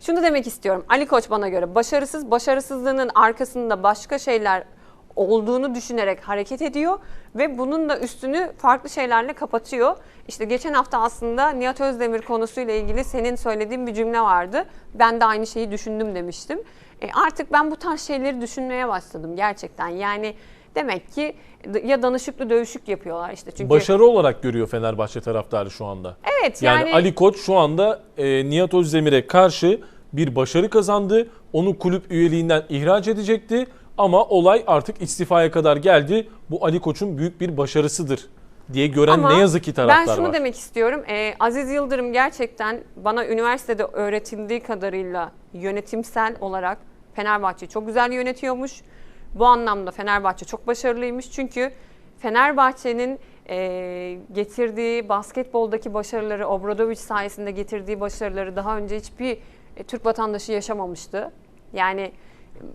Şunu demek istiyorum. Ali Koç bana göre başarısız, başarısızlığının arkasında başka şeyler olduğunu düşünerek hareket ediyor ve bunun da üstünü farklı şeylerle kapatıyor. İşte geçen hafta aslında Nihat Özdemir konusuyla ilgili senin söylediğin bir cümle vardı. Ben de aynı şeyi düşündüm demiştim. E artık ben bu tarz şeyleri düşünmeye başladım gerçekten. Yani demek ki ya danışıklı dövüşük yapıyorlar işte çünkü Başarı olarak görüyor Fenerbahçe taraftarı şu anda. evet Yani, yani, Ali Koç şu anda e, Nihat Özdemir'e karşı bir başarı kazandı. Onu kulüp üyeliğinden ihraç edecekti. Ama olay artık istifaya kadar geldi. Bu Ali Koç'un büyük bir başarısıdır diye gören Ama ne yazık ki taraftar Ben şunu var. demek istiyorum. Ee, Aziz Yıldırım gerçekten bana üniversitede öğretildiği kadarıyla yönetimsel olarak Fenerbahçe'yi çok güzel yönetiyormuş. Bu anlamda Fenerbahçe çok başarılıymış. Çünkü Fenerbahçe'nin e, getirdiği basketboldaki başarıları, Obradovic sayesinde getirdiği başarıları daha önce hiçbir e, Türk vatandaşı yaşamamıştı. Yani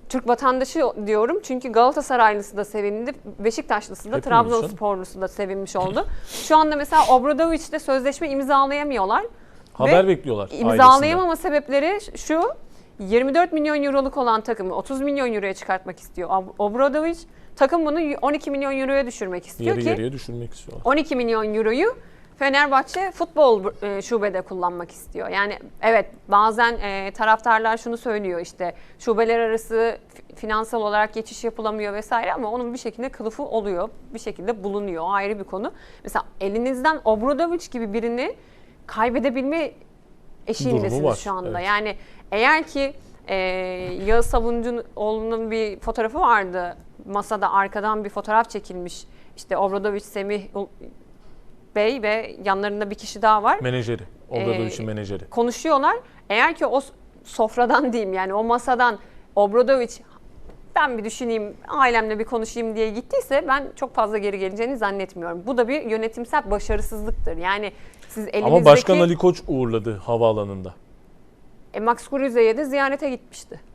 Türk vatandaşı diyorum çünkü Galatasaraylısı da sevindi, Beşiktaşlısı da, Hepimiz Trabzonsporlusu da sevinmiş oldu. Şu anda mesela Obradovic'le sözleşme imzalayamıyorlar. Haber bekliyorlar ailesinden. İmzalayamama sebepleri şu. 24 milyon euroluk olan takımı 30 milyon euroya çıkartmak istiyor Ob- Obradovic. Takım bunu 12 milyon euroya düşürmek istiyor Yarı ki yarıya düşürmek istiyorlar. 12 milyon euroyu Fenerbahçe futbol e, şubede kullanmak istiyor. Yani evet bazen e, taraftarlar şunu söylüyor işte şubeler arası fi- finansal olarak geçiş yapılamıyor vesaire ama onun bir şekilde kılıfı oluyor. Bir şekilde bulunuyor. Ayrı bir konu. Mesela elinizden Obradovic gibi birini kaybedebilme eşiğindesiniz şu anda. evet. Yani eğer ki e, Yağız Sabuncuoğlu'nun bir fotoğrafı vardı. Masada arkadan bir fotoğraf çekilmiş. İşte Obradovic, Semih Bey ve yanlarında bir kişi daha var. Menajeri. Obradovic'in Ee, menajeri. Konuşuyorlar. Eğer ki o sofradan diyeyim yani o masadan Obradovic ben bir düşüneyim, ailemle bir konuşayım diye gittiyse ben çok fazla geri geleceğini zannetmiyorum. Bu da bir yönetimsel başarısızlıktır. Yani siz elinizdeki... Ama Başkan Ali Koç uğurladı havaalanında. E, Max Kruse'ye de ziyarete gitmişti.